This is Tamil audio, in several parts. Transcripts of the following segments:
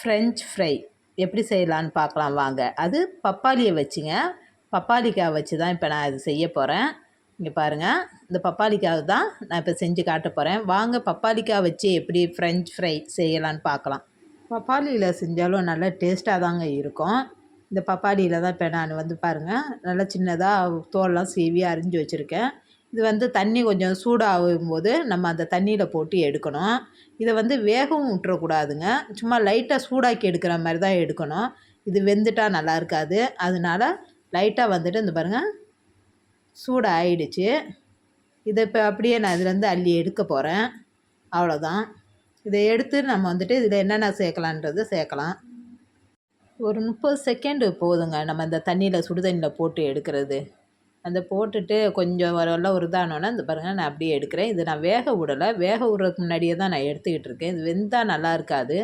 ஃப்ரெஞ்ச் ஃப்ரை எப்படி செய்யலான்னு பார்க்கலாம் வாங்க. அது பப்பாளியை வச்சுங்க. பப்பாளிக்காய் வச்சு தான் இப்போ நான் இது செய்ய போகிறேன் இங்கே பாருங்கள் இந்த பப்பாளிக்காய் தான் நான் இப்போ செஞ்சு காட்ட போகிறேன் வாங்க பப்பாளிக்காய் வச்சு எப்படி ஃப்ரெஞ்ச் ஃப்ரை செய்யலான்னு பார்க்கலாம். பப்பாளியில் செஞ்சாலும் நல்லா டேஸ்ட்டாக தாங்க இருக்கும். இந்த பப்பாளியில் தான் இப்போ நான் வந்து பாருங்கள் நல்லா சின்னதாக தோல்லாம் சீவி அரிஞ்சு வச்சுருக்கேன். இது வந்து தண்ணி கொஞ்சம் சூடாகும் போது நம்ம அந்த தண்ணியில் போட்டு எடுக்கணும். இதை வந்து வேகவும் விட்டுறக்கூடாதுங்க. சும்மா லைட்டாக சூடாக்கி எடுக்கிற மாதிரி தான் எடுக்கணும். இது வெந்துட்டால் நல்லா இருக்காது. அதனால லைட்டாக வந்துட்டு இந்த பாருங்கள் சூடாக ஆயிடுச்சு இதை இப்போ அப்படியே நான் இதுலேருந்து அள்ளி எடுக்க போகிறேன் அவ்வளோதான் இதை எடுத்து நம்ம வந்துட்டு இதில் என்னென்ன சேர்க்கலான்றது சேர்க்கலாம். ஒரு முப்பது செகண்டு போதுங்க நம்ம இந்த தண்ணியில் சுடு தண்ணியில் போட்டு எடுக்கிறது. அந்த போட்டுட்டு கொஞ்சம் வரலாம் ஒரு இதானோடனே இந்த பாருங்கள் நான் அப்படியே எடுக்கிறேன். இது நான் வேக விடலை. வேக விட்றதுக்கு முன்னாடியே தான் நான் எடுத்துக்கிட்டு இருக்கேன். இது வெந்தால் நல்லா இருக்காது.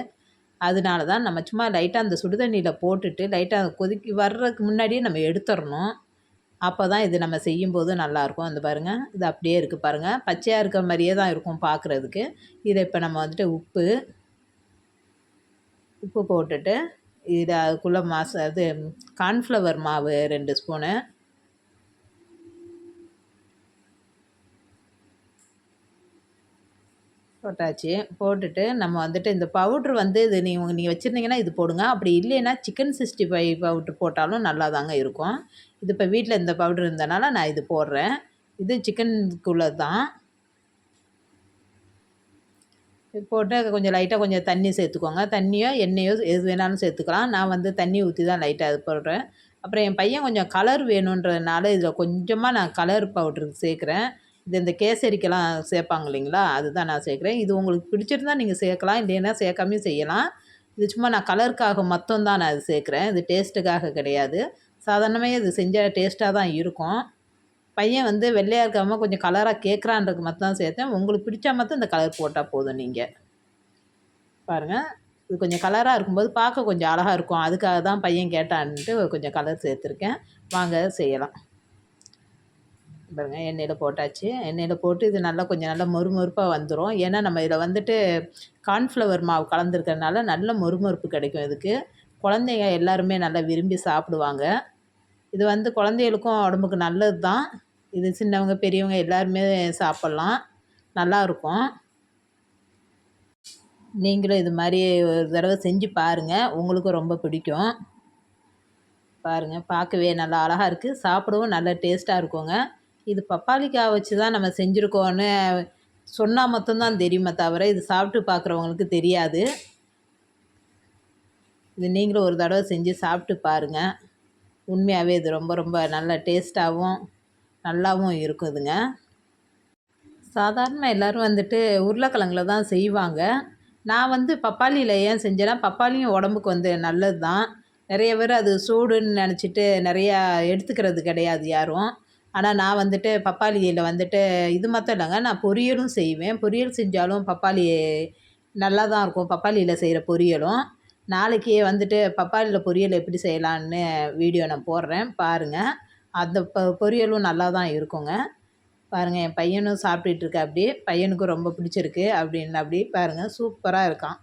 அதனால தான் நம்ம சும்மா லைட்டாக அந்த சுடுதண்ணியில் போட்டுட்டு லைட்டாக கொதிக்கி வர்றதுக்கு முன்னாடியே நம்ம எடுத்துடணும். அப்போ தான் இது நம்ம செய்யும்போது நல்லாயிருக்கும் அந்த பாருங்கள் இது அப்படியே இருக்குது பாருங்கள் பச்சையாக இருக்கிற மாதிரியே தான் இருக்கும் பார்க்குறதுக்கு. இதை இப்போ நம்ம வந்துட்டு உப்பு உப்பு போட்டுட்டு இது அதுக்குள்ளே மாச இது கார்ன்ஃப்ளவர் மாவு ரெண்டு ஸ்பூனு போட்டாச்சு. போட்டுட்டு நம்ம வந்துட்டு இந்த பவுட்ரு வந்து இது நீங்கள் நீங்கள் வச்சுருந்தீங்கன்னா இது போடுங்க. அப்படி இல்லைன்னா சிக்கன் சிக்ஸ்டி ஃபைவ் பவுட்ரு போட்டாலும் நல்லா தாங்க இருக்கும். இது இப்போ வீட்டில் இந்த பவுட்ரு இருந்தனால நான் இது போடுறேன். இது சிக்கனுக்குள்ளே தான் போட்டு கொஞ்சம் லைட்டாக கொஞ்சம் தண்ணி சேர்த்துக்கோங்க. தண்ணியோ எண்ணெயோ எது வேணாலும் சேர்த்துக்கலாம். நான் வந்து தண்ணி ஊற்றி தான் லைட்டாக இது போடுறேன். அப்புறம் என் பையன் கொஞ்சம் கலர் வேணுன்றதுனால இதில் கொஞ்சமாக நான் கலர் பவுட்ரு சேர்க்குறேன். இது இந்த கேசரிக்கெல்லாம் சேர்ப்பாங்க இல்லைங்களா? அதுதான் நான் சேர்க்குறேன். இது உங்களுக்கு பிடிச்சிருந்தா நீங்கள் சேர்க்கலாம் இல்லைன்னா சேர்க்காமையும் செய்யலாம். இது சும்மா நான் கலருக்காக மட்டும் தான் நான் அது சேர்க்குறேன். இது டேஸ்ட்டுக்காக கிடையாது. சாதாரணமாக இது செஞ்சால் டேஸ்ட்டாக தான் இருக்கும். பையன் வந்து வெள்ளையாக இருக்காமல் கொஞ்சம் கலராக கேட்குறான்றது மட்டும் தான் சேர்த்தேன். உங்களுக்கு பிடிச்சா மட்டும் இந்த கலர் போட்டால் போதும் நீங்கள் பாருங்கள் இது கொஞ்சம் கலராக இருக்கும்போது பார்க்க கொஞ்சம் அழகாக இருக்கும். அதுக்காக தான் பையன் கேட்டான்ட்டு கொஞ்சம் கலர் சேர்த்துருக்கேன். வாங்க செய்யலாம். பாருங்கள் எண்ணெயில் போட்டாச்சு. எண்ணெயில் போட்டு இது நல்லா கொஞ்சம் நல்லா மொறுமொறுப்பாக வந்துடும் ஏன்னா நம்ம இதில் வந்துட்டு கார்ன்ஃப்ளவர் மாவு கலந்துருக்கிறதுனால நல்ல மொறுமொறுப்பு கிடைக்கும் இதுக்கு. குழந்தைங்க எல்லாருமே நல்லா விரும்பி சாப்பிடுவாங்க. இது வந்து குழந்தைகளுக்கும் உடம்புக்கு நல்லது தான் இது சின்னவங்க பெரியவங்க எல்லாருமே சாப்பிட்லாம். நல்லாயிருக்கும் நீங்களும் இது மாதிரி ஒரு தடவை செஞ்சு பாருங்கள் உங்களுக்கும் ரொம்ப பிடிக்கும். பாருங்கள் பார்க்கவே நல்லா அழகாக இருக்குது சாப்பிடவும் நல்ல டேஸ்ட்டாக இருக்குங்க. இது பப்பாளிக்காய் வச்சு தான் நம்ம செஞ்சுருக்கோன்னு சொன்னால் மட்டும்தான் தெரியுமே தவிர இது சாப்பிட்டு பார்க்குறவங்களுக்கு தெரியாது. இது நீங்களும் ஒரு தடவை செஞ்சு சாப்பிட்டு பாருங்கள் உண்மையாகவே இது ரொம்ப ரொம்ப நல்ல டேஸ்ட்டாகவும் நல்லாவும் இருக்குதுங்க. சாதாரணமாக எல்லோரும் வந்துட்டு உருளைக்கிழங்குல தான் செய்வாங்க. நான் வந்து பப்பாளியில் ஏன் செஞ்சேன்னா பப்பாளியும் உடம்புக்கு வந்து நல்லது தான் நிறைய பேர் அது சூடுன்னு நினச்சிட்டு நிறையா எடுத்துக்கிறது கிடையாது யாரும். ஆனால் நான் வந்துட்டு பப்பாளியில் வந்துட்டு இது மட்டும் இல்லைங்க. நான் பொரியலும் செய்வேன். பொரியல் செஞ்சாலும் பப்பாளி நல்லா தான் இருக்கும். பப்பாளியில் செய்கிற பொரியலும். நாளைக்கு வந்துட்டு பப்பாளியில் பொரியல் எப்படி செய்யலான்னு வீடியோ நான் போடுறேன். பாருங்கள் அந்த ப பொரியலும் நல்லா தான் இருக்குங்க. பாருங்கள் என் பையனும் சாப்பிட்டுட்டு இருக்கா அப்படி பையனுக்கும் ரொம்ப பிடிச்சிருக்கு அப்படின்னு அப்படி பாருங்கள் சூப்பராக இருக்கான்.